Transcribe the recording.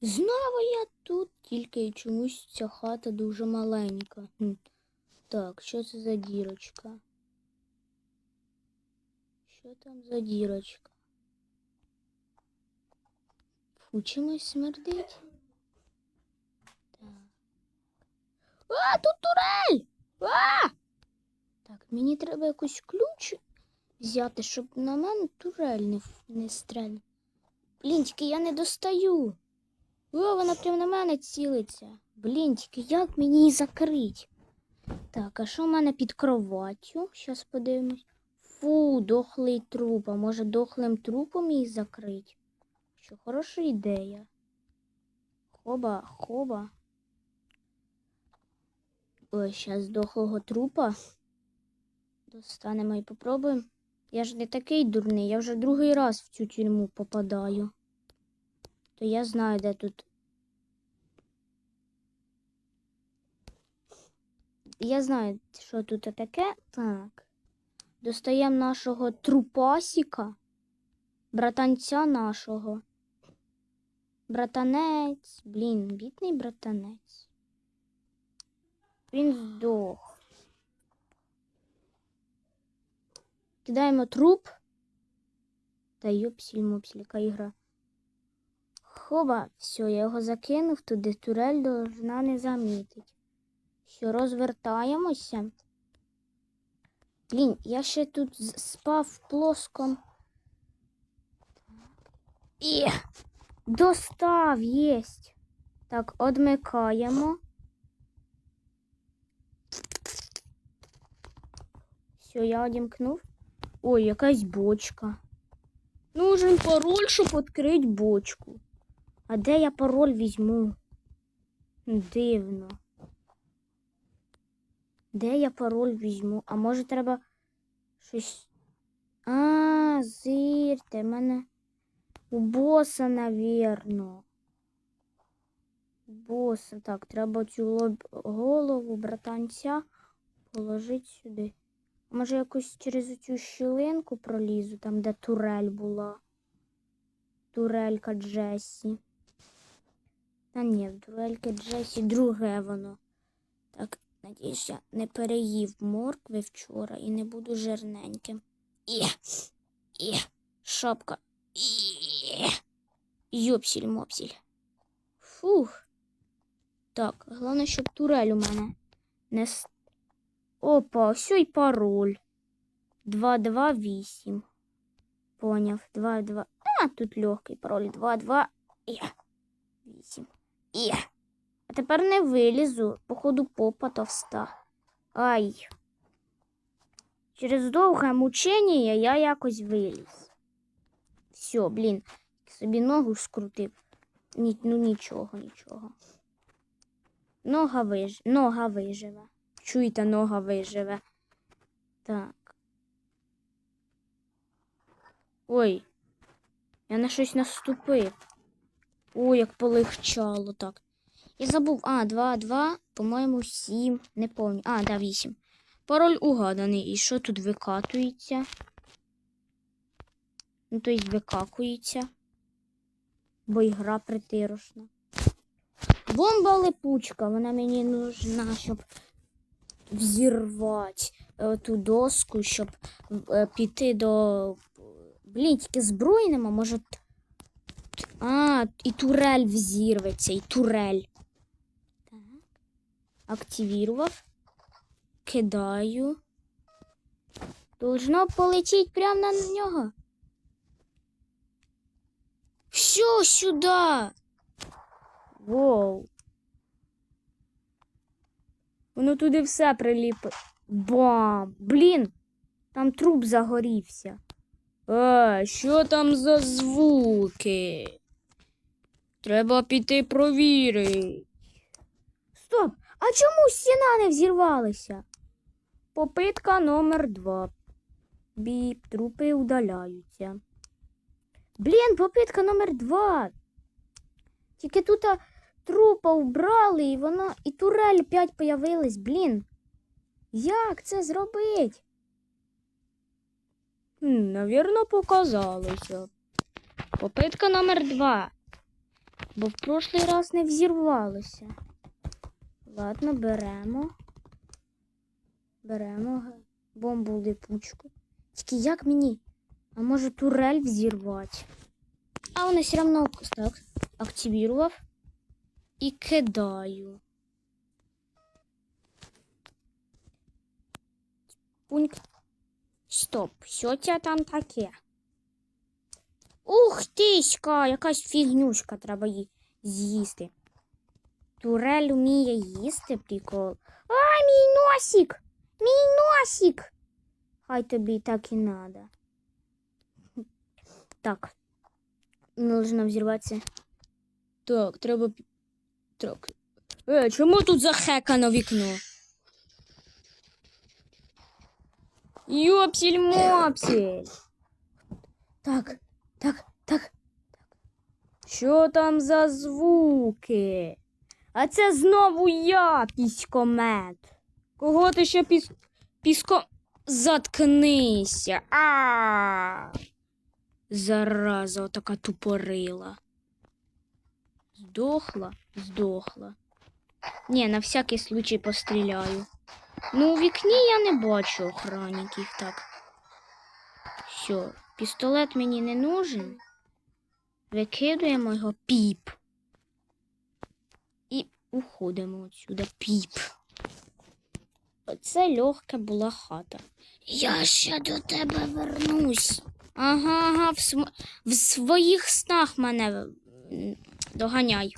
Знову я тут, тільки чомусь ця хата дуже маленька. Так, що це за дірочка? Що там за дірочка? Фу, чимось смердить. Так. А, тут турель! А! Так, мені треба якийсь ключ взяти, щоб на мене турель не, не стрельнула. Блін, тільки я не достаю. О, вона прям на мене цілиться. Блін, тільки як мені її закрить? Так, а що в мене під кроваттю? Щас подивимось. Фу, дохлий труп. А може дохлим трупом її закрить? Що хороша ідея. Хоба, хоба. Ой, щас дохлого трупа. Достанемо і попробуємо. Я ж не такий дурний, я вже другий раз в цю тюрму попадаю. То я знаю, де тут. Я знаю, що тут таке. Так. Достаємо нашого трупасіка, братанця нашого. Братанець. Блін, бідний братанець. Він здох. Кидаємо труп. Та йопсіль мопсіль, яка ігра. Хоба, все, я його закинув туди, турель должна не замітить. Що, розвертаємося. Блін, я ще тут спав плоском. І достав, єсть. Так, одмикаємо. Все, я одімкнув. Ой, якась бочка. Нужен пароль, щоб відкрити бочку. А де я пароль візьму? Дивно. Де я пароль візьму? А може треба щось. А, зирте, в мене у боса, навірно. Боса. Так, треба цю лоб... голову братанця положити сюди. Може, якось через цю щілинку пролізу, там, де турель була. Турелька Джесі. Та ні, в турельки Джесі друге воно. Так, надіюсь, я не переїв моркви вчора і не буду жирненьким. І, і, шапка. І, йопсіль мопсіль. Фух. Так, головне, щоб турель у мене не Опа, ось й пароль. 228. Поняв. 2, 2. А, тут легкий пароль. 2, 2. І. 8. І. А тепер не вилізу. Походу попа товста. Ай. Через довге мучення я якось виліз. Все, блін. Собі ногу скрутив. Ні, ну нічого, нічого. Нога виж... Нога виживе. Чуєте, нога виживе. Так. Ой. Я на щось наступив. Ой, як полегчало так. Я забув. А, 2, 2, по-моєму, 7. Не пам'ятаю. А, да, 8. Пароль угаданий. І що тут викатується? Ну, то есть викакується. Бо ігра притирошна. Бомба липучка, вона мені нужна, щоб взірвати е, ту доску, щоб е, піти до. Блін, тільки зброї нема, може. А, і турель взірветься, і турель. Так. Активірував. Кидаю. Должно полетіть прямо на нього. Все сюди. Воу. Воно туди все приліпить. Бам! Блін, там труп загорівся. А, що там за звуки? Треба піти провірити. Стоп! А чому стіна не взірвалася? Попитка номер два. Біп, трупи удаляються. Блін, попитка номер два. Тільки тут трупа вбрали, і вона. І турель 5 появилась, блін. Як це зробить? Навірно, показалося. Попитка номер два. Бо в прошлий раз не взірвалося. Ладно, беремо. Беремо бомбу липучку. Тільки як мені? А може турель взірвати? А вона все одно так, активував і кидаю. Пуньк. Стоп, що це там таке? Ух тиська, якась фігнюшка треба її з'їсти. Турель вміє їсти, прикол. А, мій носик! Мій носик! Хай тобі так і надо. Так. Не должно взірватися. Так, треба. Так. Е, чому тут захекано вікно? Йопсіль мопсіль. Так, так, так. Що там за звуки? А це знову я, піськомет. Кого ти ще піс... піско... Заткнися. А. Зараза, отака тупорила. Здохла, здохла. Ні, на всякий случай постріляю. Ну, у вікні я не бачу охранників так. Все, пістолет мені не нужен. Викидуємо його піп. Уходимо отсюда. Піп. Оце легка була хата. Я ще до тебе вернусь. Ага, ага, в, см... в своїх снах мене доганяй.